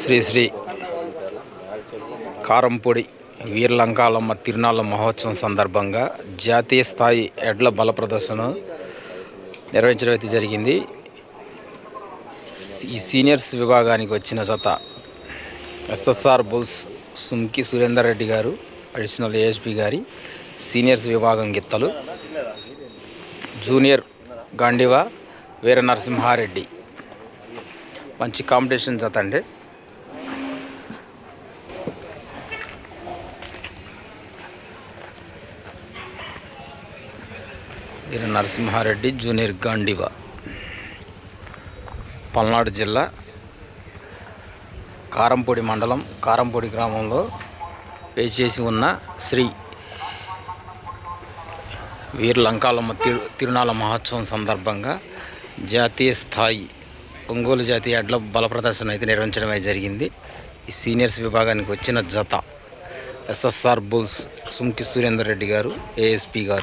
శ్రీ శ్రీ కారంపొడి వీర్లంకాలమ్మ తిరునాళ్ళ మహోత్సవం సందర్భంగా జాతీయ స్థాయి ఎడ్ల బల ప్రదర్శన నిర్వహించడం అయితే జరిగింది. ఈ సీనియర్స్ విభాగానికి వచ్చిన జత ఎస్ఎస్ఆర్ బుల్స్ సుంకి సురేందర్ రెడ్డి గారు అడిషనల్ ఏఎస్పి గారి సీనియర్స్ విభాగం గిత్తలు జూనియర్ గాండివా వీర నరసింహారెడ్డి మంచి కాంపిటీషన్ జత అండి. నరసింహారెడ్డి జూనియర్ గాండివా. పల్నాడు జిల్లా కారంపొడి మండలం కారంపొడి గ్రామంలో వేచేసి ఉన్న శ్రీ వీరు లంకాలమ్మ తిరు తిరునాళ్ళ మహోత్సవం సందర్భంగా జాతీయ స్థాయి ఒంగోలు జాతీయ ఎడ్ల బల ప్రదర్శన అయితే నిర్వహించడం అయితే జరిగింది. ఈ సీనియర్స్ విభాగానికి వచ్చిన జత ఎస్ఎస్ఆర్ బుల్స్ సుంకి సురేందర్ రెడ్డి గారు ఏఎస్పి గారు.